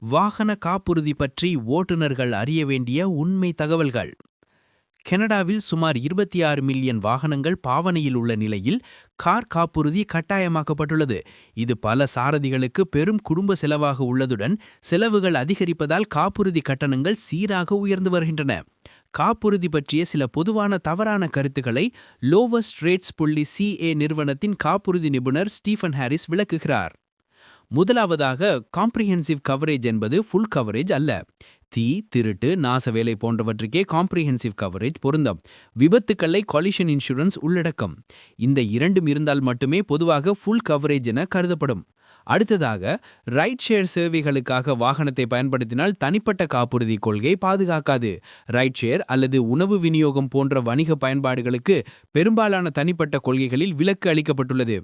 வாகன காப்புறுதி பற்றி ஓட்டுநர்கள் அறிய வேண்டிய உண்மை தகவல்கள். கனடாவில் சுமார் இருபத்தி ஆறு மில்லியன் வாகனங்கள் பாவனையில் உள்ள நிலையில் கார் காப்புறுதி கட்டாயமாக்கப்பட்டுள்ளது. இது பல சாரதிகளுக்கு பெரும் குடும்ப செலவாக உள்ளதுடன் செலவுகள் அதிகரிப்பதால் காப்புறுதி கட்டணங்கள் சீராக உயர்ந்து வருகின்றன. காப்புறுதி பற்றிய சில பொதுவான தவறான கருத்துக்களை லோவஸ்ட் ரேட்ஸ் புள்ளி சிஏ நிறுவனத்தின் காப்புறுதி நிபுணர் ஸ்டீஃபன் ஹாரிஸ் விளக்குகிறார். முதலாவதாக காம்ப்ரிஹென்சிவ் கவரேஜ் என்பது ஃபுல் கவரேஜ் அல்ல. தீ திருட்டு நாச வேலை போன்றவற்றுக்கே காம்ப்ரிஹென்சிவ் கவரேஜ் பொருந்தம். விபத்துக்களை கொலிஷன் இன்சூரன்ஸ் உள்ளடக்கம். இந்த இரண்டும் இருந்தால் மட்டுமே பொதுவாக ஃபுல் கவரேஜ் என கருதப்படும். அடுத்ததாக ரைட் ஷேர் சேவைகளுக்காக வாகனத்தை பயன்படுத்தினால் தனிப்பட்ட காப்புறுதி கொள்கை பாதுகாக்காது. ரைட் ஷேர் அல்லது உணவு விநியோகம் போன்ற வணிக பயன்பாடுகளுக்கு பெரும்பாலான தனிப்பட்ட கொள்கைகளில் விலக்கு அளிக்கப்பட்டுள்ளது.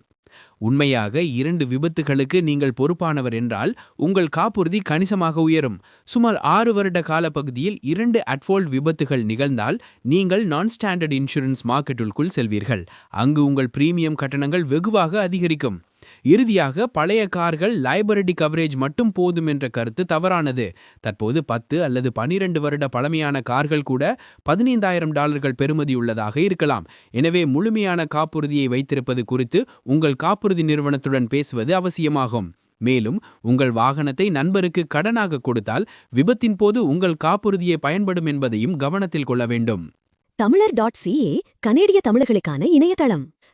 உண்மையாக இரண்டு விபத்துகளுக்கு நீங்கள் பொறுப்பானவர் என்றால் உங்கள் காப்புறுதி கணிசமாக உயரும். சுமார் ஆறு வருட காலப்பகுதியில் இரண்டு அட்ஃபோல்ட் விபத்துகள் நிகழ்ந்தால் நீங்கள் நான் ஸ்டாண்டர்ட் இன்சூரன்ஸ் மார்க்கெட்டுக்குள் செல்வீர்கள். அங்கு உங்கள் பிரீமியம் கட்டணங்கள் வெகுவாக அதிகரிக்கும். இறுதியாக பழைய கார்கள் லைபரடி கவரேஜ் மட்டும் போதும் என்ற கருத்து தவறானது. தற்போது பத்து அல்லது பனிரெண்டு வருட பழமையான கார்கள் கூட பதினைந்தாயிரம் டாலர்கள் பெறுமதியுள்ளதாக இருக்கலாம். எனவே முழுமையான காப்புறுதியை வைத்திருப்பது குறித்து உங்கள் காப்புறுதி நிறுவனத்துடன் பேசுவது அவசியமாகும். மேலும் உங்கள் வாகனத்தை நண்பருக்கு கடனாக கொடுத்தால் விபத்தின் போது உங்கள் காப்புறுதியை பயன்படும் என்பதையும் கவனத்தில் கொள்ள வேண்டும். தமிழர் டாட் சிஏ கனேடிய தமிழர்களுக்கான இணையதளம்.